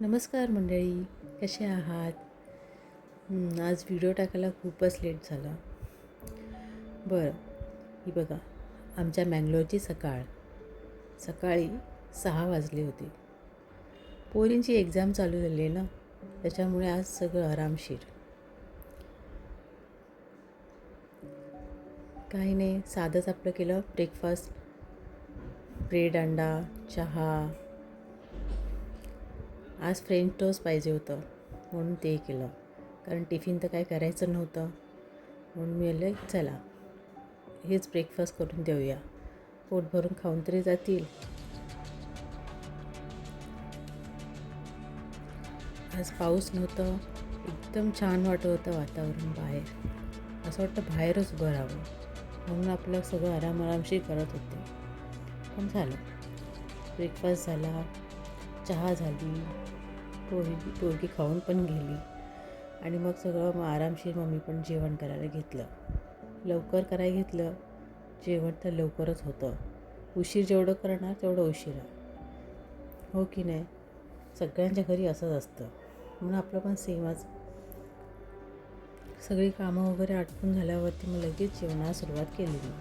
नमस्कार मंडळी कसे आहात? आज व्हिडिओ टाकायला खूपच लेट झाला. बरं ही बघा आमच्या मँगलोरची सकाळ. सकाळी सहा वाजले होते. पोरींची एक्झाम चालू झाली आहे ना त्याच्यामुळे आज सगळं आरामशीर. काही नाही साधंच आपलं केलं ब्रेकफास्ट ब्रेड अंडा चहा. आज फ्रेंच टोस्ट पाहिजे होतं म्हणून ते केलं. कारण टिफिन तर काय करायचं नव्हतं. म्हणून मी आलं चला हेच ब्रेकफास्ट करून देऊया. पोट भरून खाऊन तरी जातील. आज पाऊस नव्हतं. एकदम छान वाटत होतं वातावरण बाहेर. असं वाटतं बाहेरच उभं राहावं. म्हणून आपलं सगळं आराम आरामशीर करत होते. पण झालं. ब्रेकफास्ट झाला. चहा झाली. पोरगी पोरगी खाऊन पण गेली. आणि मग सगळं मग आरामशीर मम्मी पण जेवण करायला घेतलं. लवकर करायला घेतलं. जेवण तर लवकरच होतं. उशीर जेवढं करणार तेवढं उशिरा हो की नाही? सगळ्यांच्या घरी असंच असतं. म्हणून आपलं पण सेमच सगळी कामं वगैरे आटपून झाल्यावरती मग लगेच जेवणाला सुरुवात केली मी.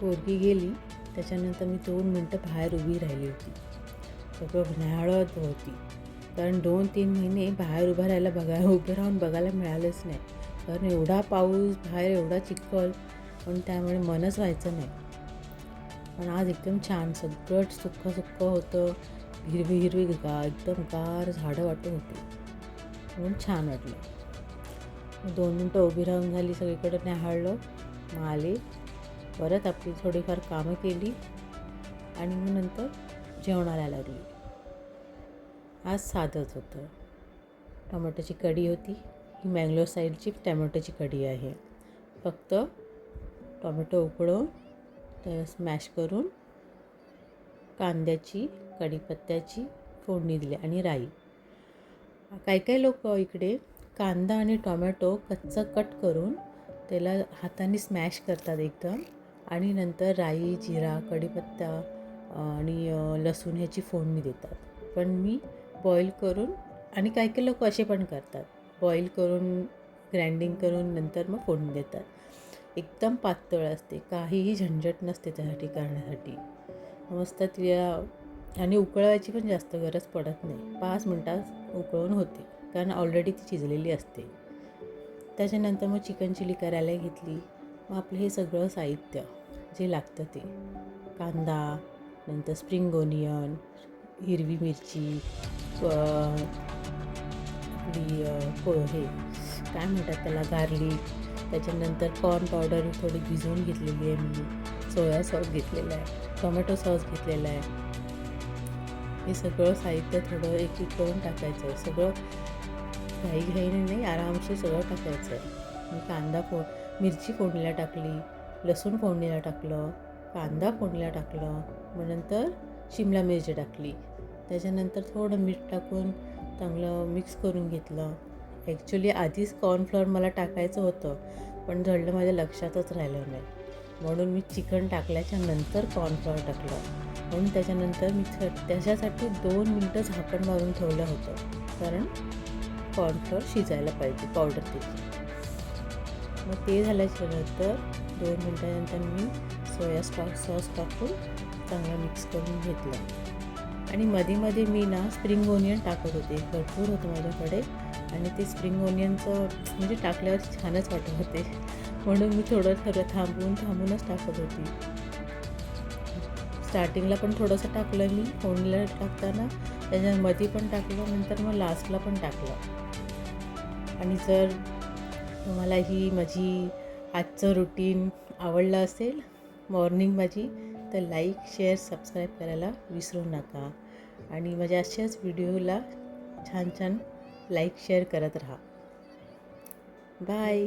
पोरगी गेली. त्याच्यानंतर मी दोन मिनटं बाहेर उभी राहिली होती. सगळं न्याहाळत होती. कारण दोन तीन महिने बाहेर उभं राहायला बघा उभं राहून बघायला मिळालंच नाही. कारण एवढा पाऊस बाहेर एवढा चिखल पण त्यामुळे मनच व्हायचं नाही. पण आज एकदम छान सगळं सुक्कं सुक्कं होतं. हिरवी हिरवी गा एकदम गार झाडं वाटत होती. म्हणून छान वाटलं. दोन मिनटं उभी राहून झाली सगळीकडे न्याहाळलं मग आली परत आपली थोडीफार कामं केली आणि मग नंतर जेवणाला लागली. आज साधंच होतं. टोमॅटोची कढी होती. ही मँगलोर साईडची टॅमॅटोची कढी आहे. फक्त टोमॅटो उकळून तर स्मॅश करून कांद्याची कढीपत्त्याची फोडणी दिली आणि राई. काही काही लोक इकडे कांदा आणि टोमॅटो कच्चं कट करून त्याला हाताने स्मॅश करतात एकदम. आणि नंतर राई जिरा कढीपत्ता आणि लसूण ह्याची फोडणी देतात. पण मी बॉईल करून आणि काही काही लोक असे पण करतात. बॉईल करून ग्राइंडिंग करून नंतर मग फोडणी देतात. एकदम पातळ असते. काहीही झंझट नसते त्यासाठी करण्यासाठी. मस्त तिला आणि उकळवायची पण जास्त गरज पडत नाही. पाच मिनटात उकळून होते. कारण ऑलरेडी ती शिजलेली असते. त्याच्यानंतर मग चिकन चिली करायला घेतली. मग आपलं हे सगळं साहित्य. जे लागतं ते. कांदा नंतर स्प्रिंग ओनियन हिरवी मिरची आपली को हे काय म्हणतात त्याला गार्लिक त्याच्यानंतर कॉर्न पावडर थोडी भिजवून घेतलेली आहे मी. सोया सॉस घेतलेला आहे. टोमॅटो सॉस घेतलेला आहे. हे सगळं साहित्य थोडं एक एक करून टाकायचं. आहे सगळं घाई घाईने नाही आरामशीर सगळं टाकायचं. आहे मी कांदा फोड मिरची फोडणीला टाकली. लसूण फोडणीला टाकलं कांदा फोडणीला टाकलं मग नंतर शिमला मिरची टाकली. त्याच्यानंतर थोडं मीठ टाकून चांगलं मिक्स करून घेतलं. ॲक्च्युली आधीच कॉर्नफ्लॉवर मला टाकायचं होतं पण धडलं माझ्या लक्षातच राहिलं नाही. म्हणून मी चिकन टाकल्याच्या नंतर कॉर्नफ्लॉवर टाकलं. म्हणून त्याच्यानंतर मी थ- त्याच्यासाठी दोन मिनटं झाकण मारून ठेवलं होतं. कारण कॉर्नफ्लॉवर शिजायला पाहिजे पावडर त्याची मग ते झाल्याच्यानंतर दोन मिनटानंतर मी सोया सॉस सॉस टाकून चांगला मिक्स करून घेतलं. आणि मध्ये मध्ये मी ना स्प्रिंग ओनियन टाकत होते. भरपूर होतं माझ्याकडे. आणि ते स्प्रिंग ओनियनचं म्हणजे टाकल्यावर छानच वाटत होते. म्हणून मी थोडं थोडं थांबून थांबूनच टाकत होती. स्टार्टिंगला पण थोडंसं टाकलं मी. फोनला टाकताना त्याच्यामध्ये पण टाकलं नंतर मग लास्टला पण टाकलं. आणि जर तुम्हाला ही माझी आजचं रुटीन आवडलं असेल मॉर्निंग माझी तर लाईक शेअर सबस्क्राईब करायला विसरू नका. आणि माझ्या अशाच व्हिडिओला छान छान लाईक शेअर करत राहा. बाय